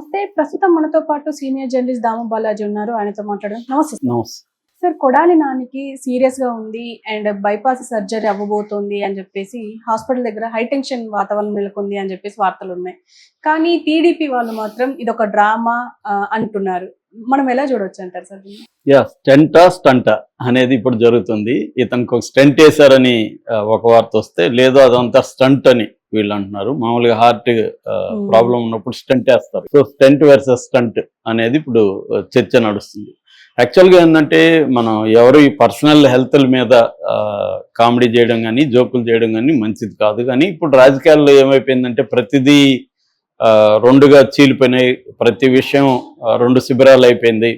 నమస్తే. ప్రస్తుతం మనతో పాటు సీనియర్ జర్నలిస్ట్ దాము బాలాజీ ఉన్నారు. ఆయనతో మాట్లాడడం నమస్తే సార్. నమస్తే. సార్ కొడాలి నానికి సీరియస్గా ఉంది అండ్ బైపాస్ సర్జరీ అవ్వబోతోంది అని చెప్పేసి హాస్పిటల్ దగ్గర హై టెన్షన్ వాతావరణం నెలకొంది అని చెప్పేసి వార్తలు ఉన్నాయి. కానీ టీడీపీ వాళ్ళు మాత్రం ఇది ఒక డ్రామా అంటున్నారు. మనం ఎలా చూడొచ్చు అంటారు సార్? యా స్టెంటా స్టంటా అనేది ఇప్పుడు జరుగుతుంది. ఇతనికి ఒక స్టెంట్ వేశారని ఒక వార్త వస్తే లేదు అదంతా స్టంట్ అని వీళ్ళు అంటున్నారు. మామూలుగా హార్ట్ ప్రాబ్లం ఉన్నప్పుడు స్టెంట్ వేస్తారు. సో స్టెంట్ వర్సెస్ స్టంట్ అనేది ఇప్పుడు చర్చ నడుస్తుంది. యాక్చువల్గా ఏంటంటే మనం ఎవరు ఈ పర్సనల్ హెల్త్ మీద కామెడీ చేయడం కానీ జోకులు చేయడం కానీ మంచిది కాదు. కానీ ఇప్పుడు రాజకీయాల్లో ఏమైపోయిందంటే ప్రతిదీ రెండుగా చీలిపోయినాయి. ప్రతి విషయం రెండు శిబిరాలు అయిపోయింది.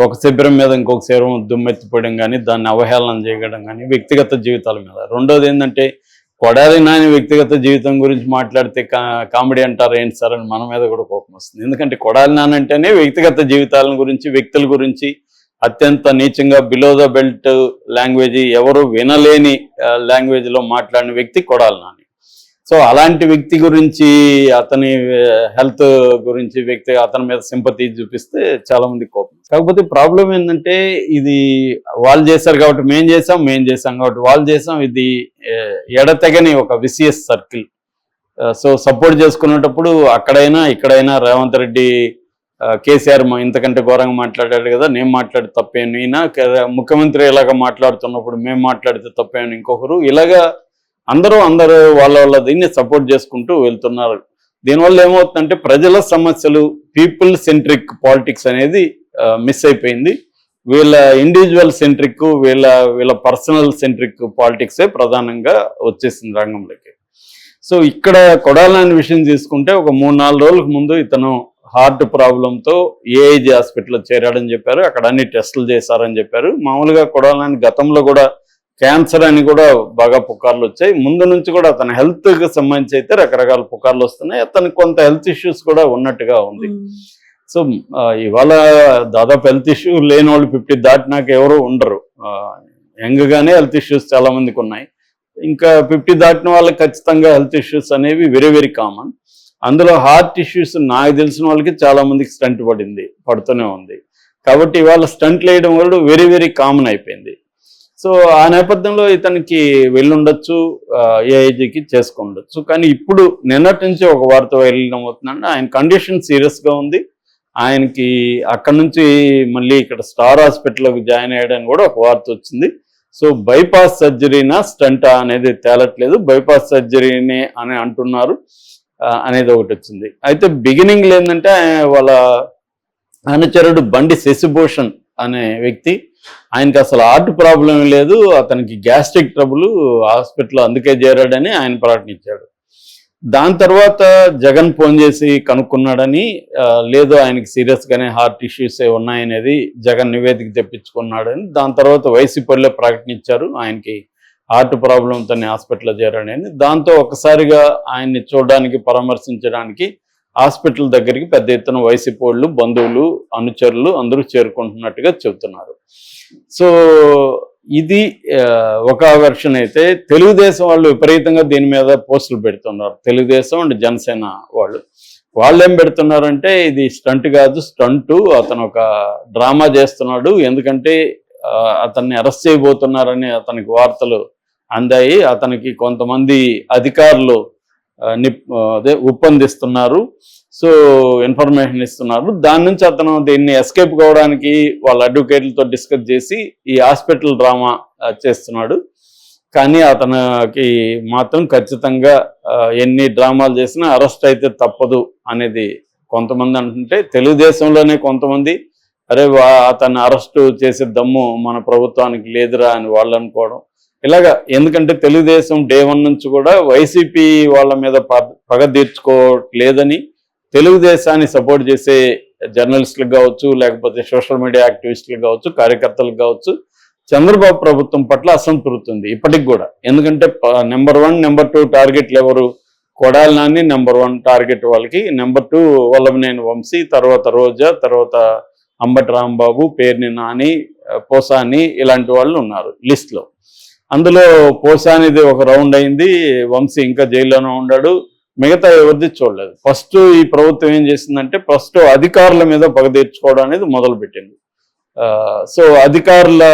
ఒక శిబిరం మీద ఇంకొక శిబిరం దుమ్మెత్తిపోయడం కానీ దాన్ని అవహేళన చేయడం కానీ వ్యక్తిగత జీవితాల మీద. రెండోది ఏంటంటే కొడాలి నాని వ్యక్తిగత జీవితం గురించి మాట్లాడితే కా- కామెడీ అంటారు ఏంటి సార్ అని మన మీద కూడా కోపం వస్తుంది. ఎందుకంటే కొడాలి నాని అంటేనే వ్యక్తిగత జీవితాల గురించి వ్యక్తుల గురించి అత్యంత నీచంగా బిలో ద బెల్ట్ లాంగ్వేజ్ ఎవరు వినలేని లాంగ్వేజ్లో మాట్లాడిన వ్యక్తి కొడాలి నాని. సో అలాంటి వ్యక్తి గురించి అతని హెల్త్ గురించి వ్యక్తి అతని మీద సింపతి చూపిస్తే చాలా మంది కోపం. కాకపోతే ప్రాబ్లం ఏంటంటే ఇది వాళ్ళు చేశారు కాబట్టి మేం చేసాం మేం చేసాం కాబట్టి వాళ్ళు చేసాం ఇది ఎడతెగని ఒక విసిఎస్ సర్కిల్. సో సపోర్ట్ చేసుకునేటప్పుడు అక్కడైనా ఇక్కడైనా రేవంత్ రెడ్డి కేసీఆర్ మా ఇంతకంటే ఘోరంగా మాట్లాడాడు కదా నేను మాట్లాడి తప్పేను ఈయన ముఖ్యమంత్రి ఇలాగ మాట్లాడుతున్నప్పుడు మేము మాట్లాడితే తప్పేను ఇంకొకరు ఇలాగా అందరూ అందరూ వాళ్ళ వాళ్ళ దీన్ని సపోర్ట్ చేసుకుంటూ వెళ్తున్నారు. దీనివల్ల ఏమవుతుందంటే ప్రజల సమస్యలు పీపుల్ సెంట్రిక్ పాలిటిక్స్ అనేది మిస్ అయిపోయింది. వీళ్ళ ఇండివిజువల్ సెంట్రిక్ వీళ్ళ వీళ్ళ పర్సనల్ సెంట్రిక్ పాలిటిక్సే ప్రధానంగా వచ్చేసింది రంగంలోకి. సో ఇక్కడ కొడాలని విషయం తీసుకుంటే ఒక మూడు నాలుగు రోజులకు ముందు ఇతను హార్ట్ ప్రాబ్లంతో ఏఐజీ హాస్పిటల్లో చేరాడని చెప్పారు. అక్కడ అన్ని టెస్టులు చేశారని చెప్పారు. మామూలుగా కొడాలని గతంలో కూడా క్యాన్సర్ అని కూడా బాగా పుకార్లు వచ్చాయి. ముందు నుంచి కూడా అతని హెల్త్కి సంబంధించి అయితే రకరకాల పుకార్లు వస్తున్నాయి. అతనికి కొంత హెల్త్ ఇష్యూస్ కూడా ఉన్నట్టుగా ఉంది. సో ఇవాళ దాదాపు హెల్త్ ఇష్యూ లేని వాళ్ళు ఫిఫ్టీ దాటినాక ఎవరు ఉండరు. యంగ్ గానే హెల్త్ ఇష్యూస్ చాలా మందికి ఉన్నాయి. ఇంకా ఫిఫ్టీ దాటిన వాళ్ళకి ఖచ్చితంగా హెల్త్ ఇష్యూస్ అనేవి వెరీ వెరీ కామన్. అందులో హార్ట్ ఇష్యూస్ నాకు తెలిసిన వాళ్ళకి చాలా మందికి స్టంట్ పడింది పడుతూనే ఉంది. కాబట్టి ఇవాళ స్టంట్ వేయడం వల్ల వెరీ వెరీ కామన్ అయిపోయింది. సో ఆ నేపథ్యంలో ఇతనికి వెళ్ళుండొచ్చు ఏఐజీకి చేసుకుండొచ్చు. కానీ ఇప్పుడు నిన్నటి నుంచి ఒక వార్త వెళ్ళడం అవుతుందంటే ఆయన కండిషన్ సీరియస్గా ఉంది. ఆయనకి అక్కడ నుంచి మళ్ళీ ఇక్కడ స్టార్ హాస్పిటల్లోకి జాయిన్ అయ్యాడని కూడా ఒక వార్త వచ్చింది. సో బైపాస్ సర్జరీనా స్టంటా అనేది తేలట్లేదు. బైపాస్ సర్జరీనే అని అంటున్నారు అనేది ఒకటి వచ్చింది. అయితే బిగినింగ్లో ఏంటంటే ఆయన వాళ్ళ అనుచరుడు బండి శశిభూషణ్ అనే వ్యక్తి ఆయనకి అసలు హార్ట్ ప్రాబ్లం లేదు అతనికి గ్యాస్ట్రిక్ ట్రబుల్ హాస్పిటల్ అందుకే చేరాడని ఆయన ప్రకటించాడు దాని తర్వాత జగన్ ఫోన్ చేసి కనుక్కున్నాడని లేదు ఆయనకి సీరియస్గానే హార్ట్ ఇష్యూస్ ఉన్నాయనేది జగన్ నివేదిక తెప్పించుకున్నాడని దాని తర్వాత వైసీపీలో ప్రకటించారు ఆయనకి హార్ట్ ప్రాబ్లంతో హాస్పిటల్లో చేరాడని. దాంతో ఒకసారిగా ఆయన్ని చూడడానికి పరామర్శించడానికి హాస్పిటల్ దగ్గరికి పెద్ద ఎత్తున వైసీపీ బంధువులు అనుచరులు అందరూ చేరుకుంటున్నట్టుగా చెబుతున్నారు. సో ఇది ఒక వెర్షన్ అయితే తెలుగుదేశం వాళ్ళు విపరీతంగా దీని మీద పోస్టులు పెడుతున్నారు. తెలుగుదేశం అండ్ జనసేన వాళ్ళు. వాళ్ళు ఏం పెడుతున్నారంటే ఇది స్టంట్ కాదు స్టంటు. అతను ఒక డ్రామా చేస్తున్నాడు. ఎందుకంటే అతన్ని అరెస్ట్ చేయబోతున్నారని అతనికి వార్తలు అందాయి. అతనికి కొంతమంది అధికారులు అదే ఉప్పందిస్తున్నారు సో ఇన్ఫర్మేషన్ ఇస్తున్నారు. దాని నుంచి అతను దీన్ని ఎస్కేప్ కావడానికి వాళ్ళ అడ్వకేట్లతో డిస్కస్ చేసి ఈ హాస్పిటల్ డ్రామా చేస్తున్నాడు. కానీ అతనికి మాత్రం ఖచ్చితంగా ఎన్ని డ్రామాలు చేసినా అరెస్ట్ అయితే తప్పదు అనేది కొంతమంది అంటుంటే తెలుగుదేశంలోనే కొంతమంది అరే వా- అతన్ని అరెస్ట్ చేసే దమ్ము మన ప్రభుత్వానికి లేదురా అని వాళ్ళు అనుకోవడం. ఇలాగా ఎందుకంటే తెలుగుదేశం డే వన్ నుంచి కూడా వైసీపీ వాళ్ళ మీద పగ తీర్చుకోలేదని తెలుగుదేశాన్ని సపోర్ట్ చేసే జర్నలిస్టులకు కావచ్చు లేకపోతే సోషల్ మీడియా యాక్టివిస్టులకు కావచ్చు కార్యకర్తలకు కావచ్చు చంద్రబాబు ప్రభుత్వం పట్ల అసంతృప్తి ఉంది ఇప్పటికి కూడా. ఎందుకంటే నెంబర్ వన్ నెంబర్ టూ టార్గెట్లు ఎవరు? Kodali Nani number one target వాళ్ళకి. నెంబర్ టూ వల్లభనేని వంశీ తర్వాత రోజా తర్వాత అంబటి రాంబాబు పేర్ని నాని పోసాని ఇలాంటి వాళ్ళు ఉన్నారు లిస్ట్లో. అందులో పోసానిది ఒక రౌండ్ అయింది వంశీ ఇంకా జైల్లోనే ఉన్నాడు మిగతా ఎవరిది చూడలేదు. ఫస్ట్ ఈ ప్రభుత్వం ఏం చేసిందంటే ఫస్ట్ అధికారుల మీద పగ తీర్చుకోవడం అనేది మొదలుపెట్టింది. సో అధికారుల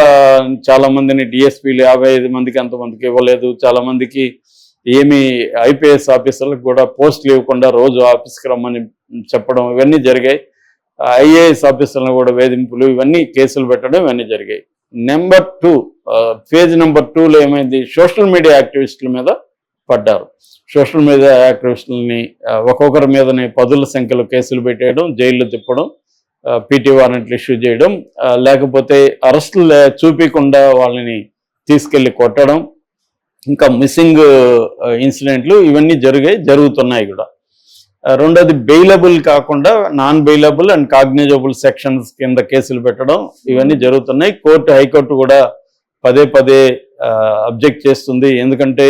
చాలా మందిని డిఎస్పీలు యాభై ఐదు మందికి అంతమందికి ఇవ్వలేదు. చాలా మందికి ఏమి ఐపీఎస్ ఆఫీసర్లకు కూడా పోస్టులు ఇవ్వకుండా రోజు ఆఫీస్కి రమ్మని చెప్పడం ఇవన్నీ జరిగాయి. ఐఏఎస్ ఆఫీసర్లను కూడా వేధింపులు ఇవన్నీ కేసులు పెట్టడం ఇవన్నీ జరిగాయి. నెంబర్ టూ ఫేజ్ నెంబర్ టూలో ఏమైంది? సోషల్ మీడియా యాక్టివిస్టుల మీద పడ్డారు. సోషల్ మీడియా యాక్టివిస్టులని ఒక్కొక్కరి మీదనే పదుల సంఖ్యలో కేసులు పెట్టేయడం జైల్లో తిప్పడం పీటీ వారెంట్లు ఇష్యూ చేయడం లేకపోతే అరెస్టులు లే- చూపించకుండా వాళ్ళని తీసుకెళ్ళి కొట్టడం ఇంకా మిస్సింగ్ ఇన్సిడెంట్లు ఇవన్నీ జరిగాయి జరుగుతున్నాయి కూడా. రెండోది బెయిలబుల్ కాకుండా non bailable and cognizable sections కింద కేసులు పెట్టడం ఇవన్నీ జరుగుతున్నాయి. కోర్టు హైకోర్టు కూడా పదే పదే అబ్జెక్ట్ చేస్తుంది. ఎందుకంటే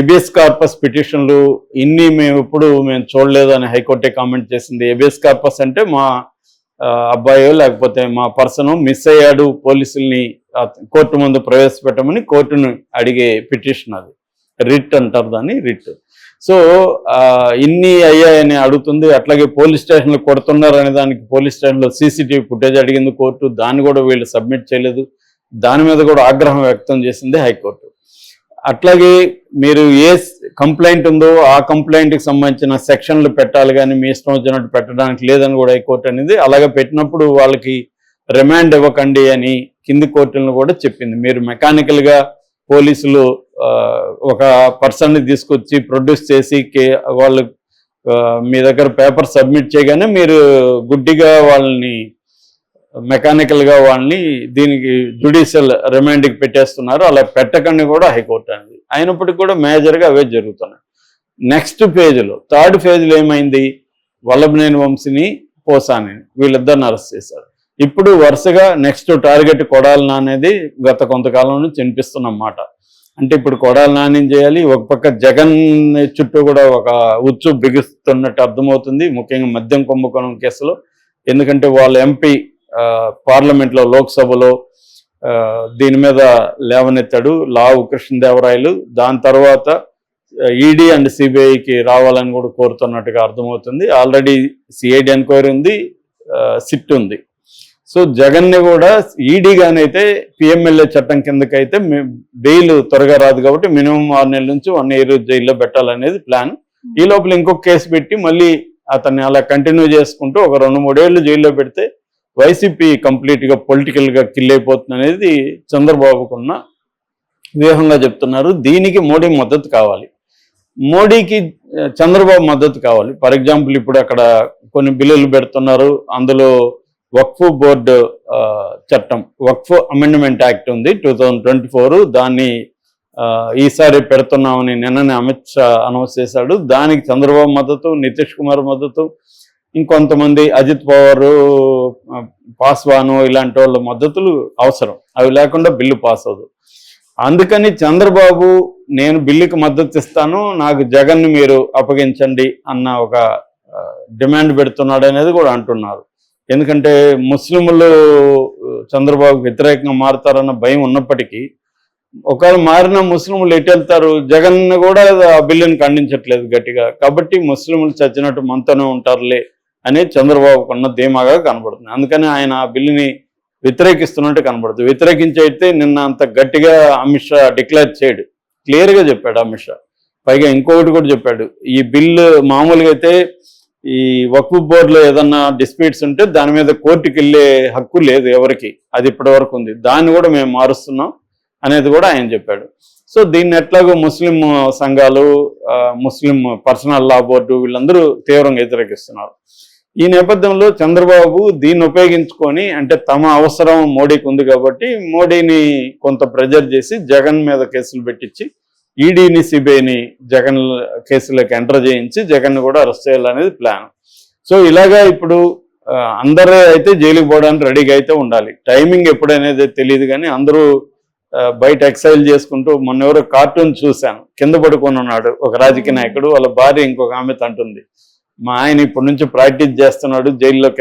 ఎబిఎస్ కార్పస్ పిటిషన్లు ఇన్ని మేము ఎప్పుడు మేము చూడలేదు అని హైకోర్టే కామెంట్ చేసింది. ఎబిఎస్ కార్పస్ అంటే మా అబ్బాయో లేకపోతే మా పర్సన్ మిస్ అయ్యాడు పోలీసుల్ని కోర్టు ముందు ప్రవేశపెట్టమని కోర్టును అడిగే పిటిషన్ అది. రిట్ అంటారు దాన్ని రిట్. సో ఇన్ని అయ్యాయని అడుగుతుంది అట్లాగే పోలీస్ స్టేషన్లో కొడుతున్నారు అనే దానికి పోలీస్ స్టేషన్లో సీసీటీవీ ఫుటేజ్ అడిగింది కోర్టు దాన్ని కూడా వీళ్ళు సబ్మిట్ చేయలేదు. దాని మీద కూడా ఆగ్రహం వ్యక్తం చేసింది హైకోర్టు. అట్లాగే మీరు ఏ కంప్లైంట్ ఉందో ఆ కంప్లైంట్కి సంబంధించిన సెక్షన్లు పెట్టాలి కానీ మీ ఇష్టం వచ్చినట్టు పెట్టడానికి లేదని కూడా హైకోర్టు అనేది. అలాగే పెట్టినప్పుడు వాళ్ళకి రిమాండ్ ఇవ్వకండి అని కింది కోర్టులను కూడా చెప్పింది. మీరు మెకానికల్గా పోలీసులు ఒక పర్సన్ని తీసుకొచ్చి ప్రొడ్యూస్ చేసి కే వాళ్ళు మీ దగ్గర పేపర్ సబ్మిట్ చేయగానే మీరు గుడ్డిగా వాళ్ళని మెకానికల్గా వాళ్ళని దీనికి జుడిషియల్ రిమాండ్కి పెట్టేస్తున్నారు. అలా పెట్టకండి కూడా హైకోర్టు అనేది. అయినప్పటికీ కూడా మేజర్గా అవే జరుగుతున్నాయి. నెక్స్ట్ ఫేజ్లో థర్డ్ ఫేజ్లో ఏమైంది? వల్లభనేని వంశిని పోసాని వీళ్ళిద్దరిని అరెస్ట్ చేశారు. ఇప్పుడు వరుసగా నెక్స్ట్ టార్గెట్ కొడాలని అనేది గత కొంతకాలం నుంచి వినిపిస్తున్నమాట అంటే ఇప్పుడు కొడాలి నాని చేయాలి ఒక పక్క జగన్ చుట్టూ కూడా ఒక ఉచ్చు బిగుస్తున్నట్టు అర్థమవుతుంది ముఖ్యంగా మద్యం కుంభకోణం కేసులో. ఎందుకంటే వాళ్ళ ఎంపీ పార్లమెంట్లో లోక్సభలో దీని మీద లేవనెత్తాడు లావు కృష్ణదేవరాయలు. దాని తర్వాత ఈడీ అండ్ సిబిఐకి రావాలని కూడా కోరుతున్నట్టుగా అర్థమవుతుంది. ఆల్రెడీ సిఐడి ఎంక్వైరీ ఉంది సిట్ ఉంది. సో జగన్ని కూడా ఈడీగానైతే పిఎంఎల్ఏ చట్టం కిందకైతే బెయిల్ త్వరగా రాదు కాబట్టి మినిమం ఆరు నెలల నుంచి వన్ ఇయర్ జైల్లో పెట్టాలనేది ప్లాన్. ఈ లోపల ఇంకొక కేసు పెట్టి మళ్ళీ అతన్ని అలా కంటిన్యూ చేసుకుంటూ ఒక రెండు మూడేళ్ళు జైల్లో పెడితే వైసీపీ కంప్లీట్గా పొలిటికల్గా కిల్ అయిపోతుంది అనేది చంద్రబాబుకున్న వ్యూహంగా చెప్తున్నారు. దీనికి మోడీ మద్దతు కావాలి. మోడీకి చంద్రబాబు మద్దతు కావాలి. ఫర్ ఎగ్జాంపుల్ ఇప్పుడు అక్కడ కొన్ని బిల్లులు పెడుతున్నారు. అందులో వక్ఫ్ బోర్డు చట్టం వక్ఫ్ అమెండ్మెంట్ యాక్ట్ ఉంది టూ థౌజండ్ ట్వంటీ ఫోర్. దాన్ని ఈసారి పెడుతున్నామని నిన్ననే అమిత్ షా అనౌన్స్ చేశాడు. దానికి చంద్రబాబు మద్దతు నితీష్ కుమార్ మద్దతు ఇంకొంతమంది అజిత్ పవార్ పాస్వాను ఇలాంటి వాళ్ళ మద్దతులు అవసరం. అవి లేకుండా బిల్లు పాస్ అవ్వదు. అందుకని చంద్రబాబు నేను బిల్లుకి మద్దతు ఇస్తాను నాకు జగన్ మీరు అప్పగించండి అన్న ఒక డిమాండ్ పెడుతున్నాడు అనేది కూడా అంటున్నారు. ఎందుకంటే ముస్లింలు చంద్రబాబు వ్యతిరేకంగా మారుతారన్న భయం ఉన్నప్పటికీ ఒకవేళ మారిన ముస్లింలు ఎటు వెళ్తారు? జగన్ కూడా ఆ బిల్లుని ఖండించట్లేదు గట్టిగా. కాబట్టి ముస్లింలు చచ్చినట్టు మనతోనే ఉంటారులే అనేది చంద్రబాబుకు ఉన్న ధీమాగా కనబడుతుంది. అందుకని ఆయన ఆ బిల్లుని వ్యతిరేకిస్తున్నట్టు కనబడుతుంది. వ్యతిరేకించి అయితే నిన్న అంత గట్టిగా అమిత్ షా డిక్లేర్ చేయడు. క్లియర్గా చెప్పాడు అమిత్ షా. పైగా ఇంకొకటి కూడా చెప్పాడు. ఈ బిల్లు మామూలుగా అయితే ఈ వక్ఫ్ బోర్డులో ఏదన్నా డిస్ప్యూట్స్ ఉంటే దాని మీద కోర్టుకి వెళ్ళే హక్కు లేదు ఎవరికి. అది ఇప్పటి వరకు ఉంది. దాన్ని కూడా మేము మారుస్తున్నాం అనేది కూడా ఆయన చెప్పాడు. సో దీన్ని ఎట్లాగో ముస్లిం సంఘాలు ముస్లిం పర్సనల్ లా బోర్డు వీళ్ళందరూ తీవ్రంగా వ్యతిరేకిస్తున్నారు. ఈ నేపథ్యంలో చంద్రబాబు దీన్ని ఉపయోగించుకొని అంటే తమ అవసరం మోడీకి ఉంది కాబట్టి మోడీని కొంత ప్రెజర్ చేసి జగన్ మీద కేసులు పెట్టించి ఈడీని సిబిఐని జగన్ కేసులోకి ఎంటర్ చేయించి జగన్ కూడా అరెస్ట్ చేయాలనేది ప్లాన్. సో ఇలాగా ఇప్పుడు అందరూ అయితే జైలుకి పోవడానికి రెడీగా అయితే ఉండాలి. టైమింగ్ ఎప్పుడనేది తెలియదు కానీ అందరూ బయట ఎక్సైల్ చేసుకుంటూ మొన్న ఎవరో కార్టూన్ చూశాను. కింద పడుకొని ఉన్నాడు ఒక రాజకీయ నాయకుడు వాళ్ళ భార్య ఇంకొక ఆమె తంటుంది. మా ఆయన ఇప్పటి నుంచి ప్రాక్టీస్ చేస్తున్నాడు జైల్లోకి